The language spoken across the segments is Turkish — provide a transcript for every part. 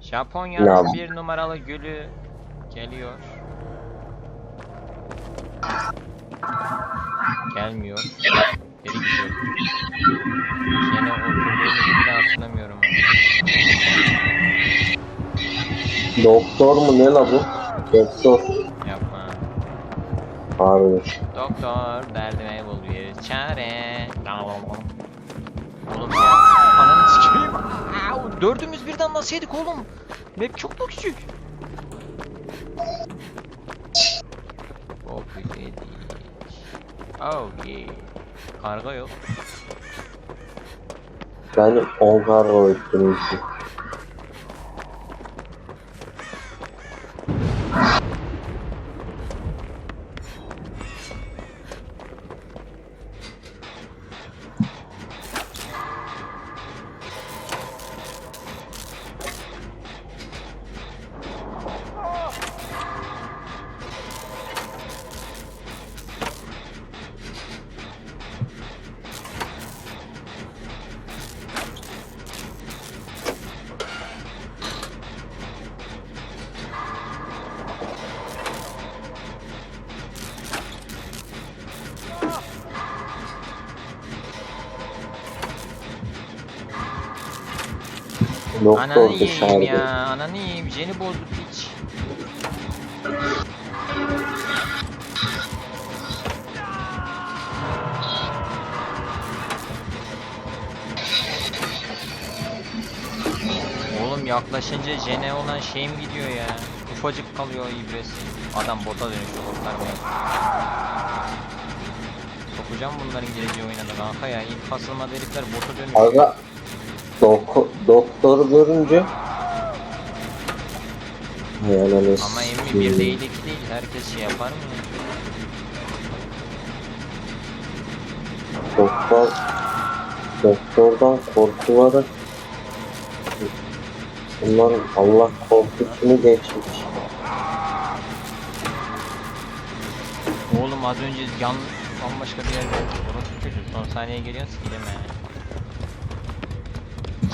Japonya'nın Ya. bir numaralı gülü geliyor. Gelmiyor. Geri gidiyor. Yine oturduğunu bile hatırlamıyorum. Doktor mu ne la bu? Doktor. Harbi. Doktor derdime bul bir çare. Oğlum ya. Ananı sikeyim. Au, Dördümüz birden nasıl yedik oğlum? Map çok da küçük. Çok yedik. Oh yeah. Karga yok. Ben 10 kargo ettirmişim. Doktor Ananı yiyeyim dışarıda. ya. Ananı yiyeyim. Jeni bozdu piç. Oğlum yaklaşınca Jene olan şeyim gidiyor ya. Ufacık kalıyor ibresi. Adam bota dönüştü botlar mı? Sokacağım bunların geleceği oyuna da kanka ya. İlk kasılma herifler bota dönüşüyor. Aga dok doktoru görünce yani Ama emmi bir değil iki değil. Herkes şey yapar mı? Doktor doktordan korkuları bunların Allah korkusunu geçmiş. Oğlum az önce yan bambaşka bir yerde orası çocuğu son saniye geliyorsun sikileme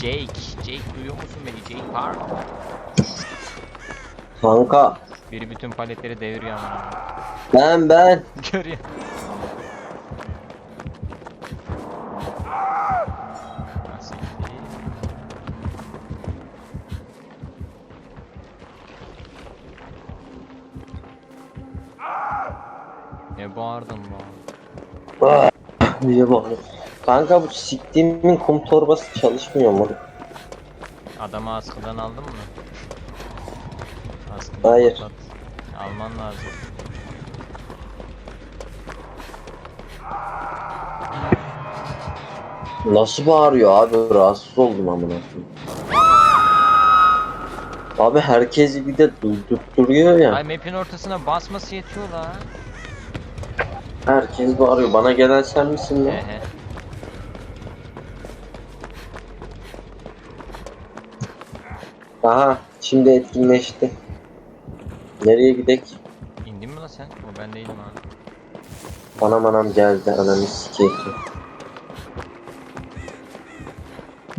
Jake, Jake duyuyor musun beni? Jake Park. Kanka Biri bütün paletleri deviriyor ama. ben ben Görüyor. Ne bağırdın lan? diye bağırıyor. Kanka bu siktiğimin kum torbası çalışmıyor mu? Adamı askıdan aldın mı? Askıdan Hayır. patlat. Alman lazım. Nasıl bağırıyor abi? Rahatsız oldum amına. Abi herkesi bir de durdurturuyor ya. Ay map'in ortasına basması yetiyor la. Herkes bağırıyor. Bana gelen sen misin ya? Aha şimdi etkinleşti. Nereye gidek? İndin mi la sen? O ben değilim abi. Anam anam geldi ananı sikeyim.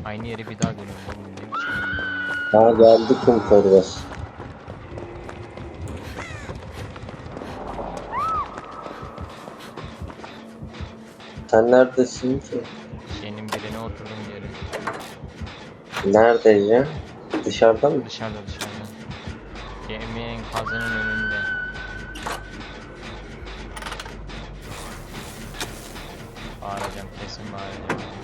Aynı yere bir daha dönüyorum oğlum ne biçim oyun ya. Ha geldi kum torbası. Sen neredesin ki? Şeyinin birine oturdum yere. Nerede ya? Dışarıda mı? Dışarıda dışarıda. Geminin kazının önünde. Bağıracağım kesin bağıracağım.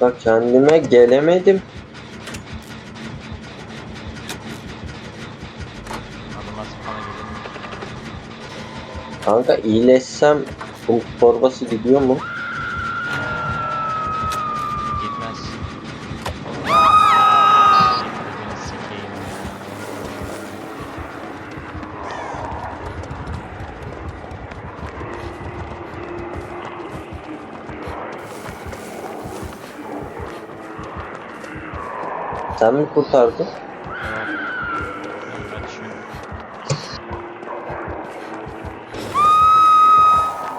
Kanka kendime gelemedim. Gelir mi? Kanka iyileşsem kum torbası gidiyor mu? Sen mi kurtardın?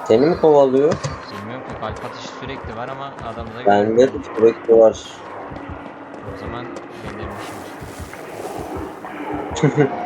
Seni mi kovalıyor? Bilmiyorum ki kalp atışı sürekli var ama adamda Bende de sürekli var. O zaman belirmişim.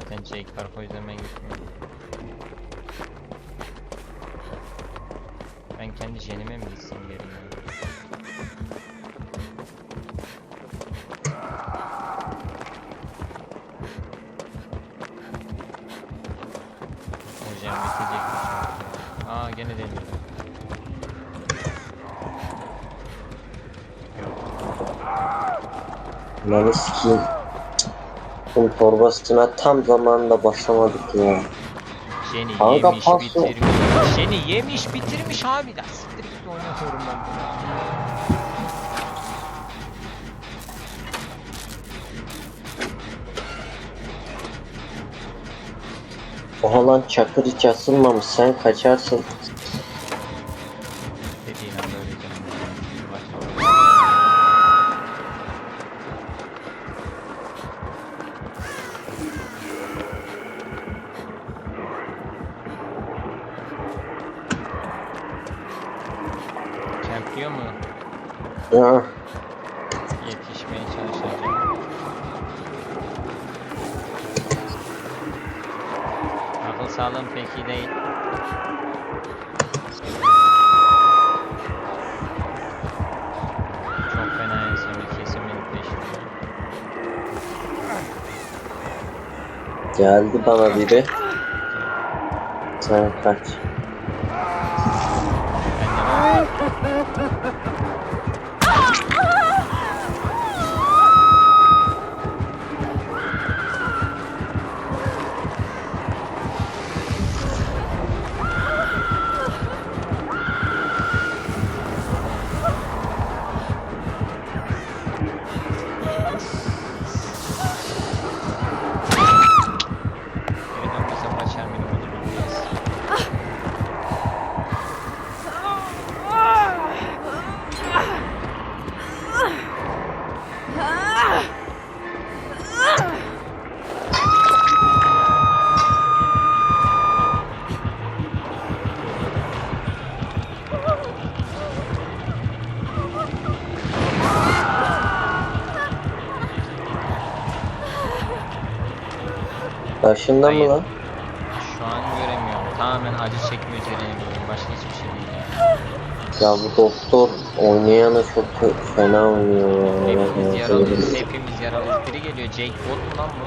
zaten Jake var o yüzden ben gitmiyorum. Ben kendi jenime mi gitsem geri jen bitecek. Aa gene deniyor. Lan sikeyim. Kum torbasına tam zamanında basamadık ya. Jenny Kanka yemiş pas yok. bitirmiş. Jenny yemiş bitirmiş abi. La siktir git oynatıyorum ben bunu. Oha lan çakır hiç asılmamış sen kaçarsın. Sağlığım pek iyi değil. Çok fena insanı kesin benim peşimde. geldi bana biri. Sen kaç. Hayır. mı lan? Şu an göremiyorum. Tamamen acı çekme üzerine biliyorum. Başka hiçbir şey değil. ya. Bu doktor oynayanı çok kö- fena oynuyor ya. Hepimiz Ya, yaralıyız. Hepimiz yaralıyız. Biri geliyor. Jake bot mu lan bu?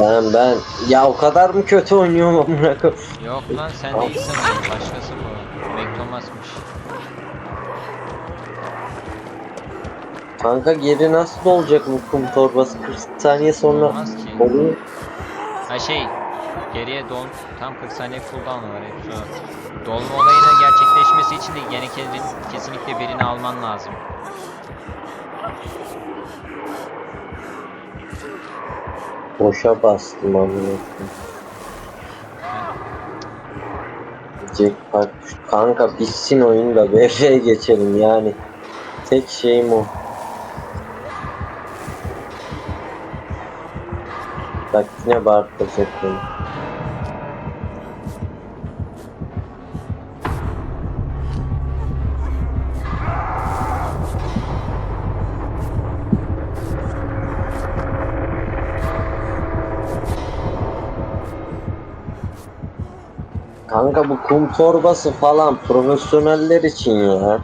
Ben ben ya o kadar mı kötü oynuyorum amına koyayım? Yok lan sen değilsin bu. Başkası bu. Mac Thomas'mış. Kanka geri nasıl olacak bu kum torbası 40 saniye sonra Olmaz ki. oluyor. Ha şey. Geriye don tam 40 saniye cooldown var hep şu. Dolma olayının gerçekleşmesi için de gene kesinlikle birini alman lazım. Boşa bastım koyayım. Jackpot kanka bitsin oyun da BF'ye geçelim yani. Tek şeyim o. Bak yine. Kanka bu kum torbası falan profesyoneller için ya.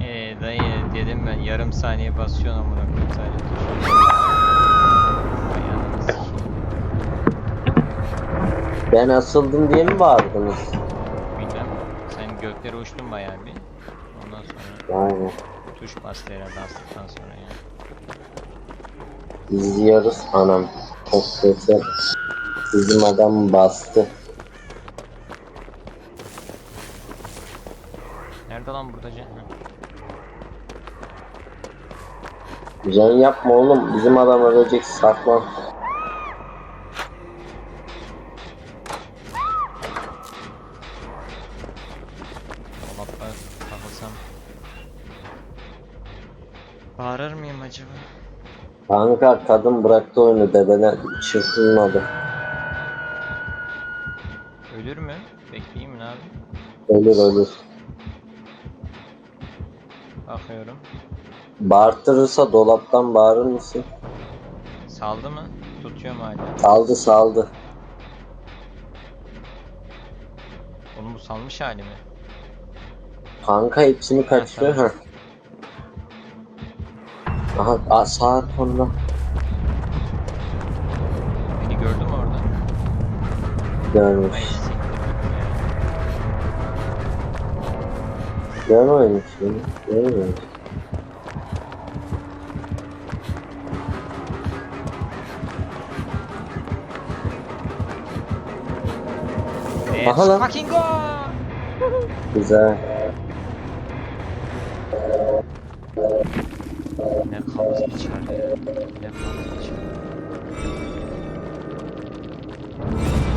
Ee, dayı dedim ben yarım saniye basıyorsun amına koyayım Ben asıldım diye mi bağırdınız? Bilmem. Sen göklere uçtun bayağı bir. Ondan sonra Yani tuş bastı herhalde astıktan sonra ya. izliyoruz anam. Çok güzel. Bizim adam bastı. Nerede lan burada? Ha. Can yapma oğlum. Bizim adam ölecek saklan. Bağırır mıyım acaba? Kanka kadın bıraktı oyunu dededen çırpınmadı. Ölür mü? Bekleyeyim mi abi? Ölür ölür. Bakıyorum. Bağırtırırsa dolaptan bağırır mısın? Saldı mı? Tutuyor mu hala? Saldı saldı. Oğlum bu salmış hali mi? Kanka hepsini kaçırıyor ha. Aha a, saat sonra. Beni gördü mü orada? Görmüş. Ay. Görmemiş beni. Görmemiş. Aha lan. fucking 连卡脖子都吃完了，连卡脖子都吃了。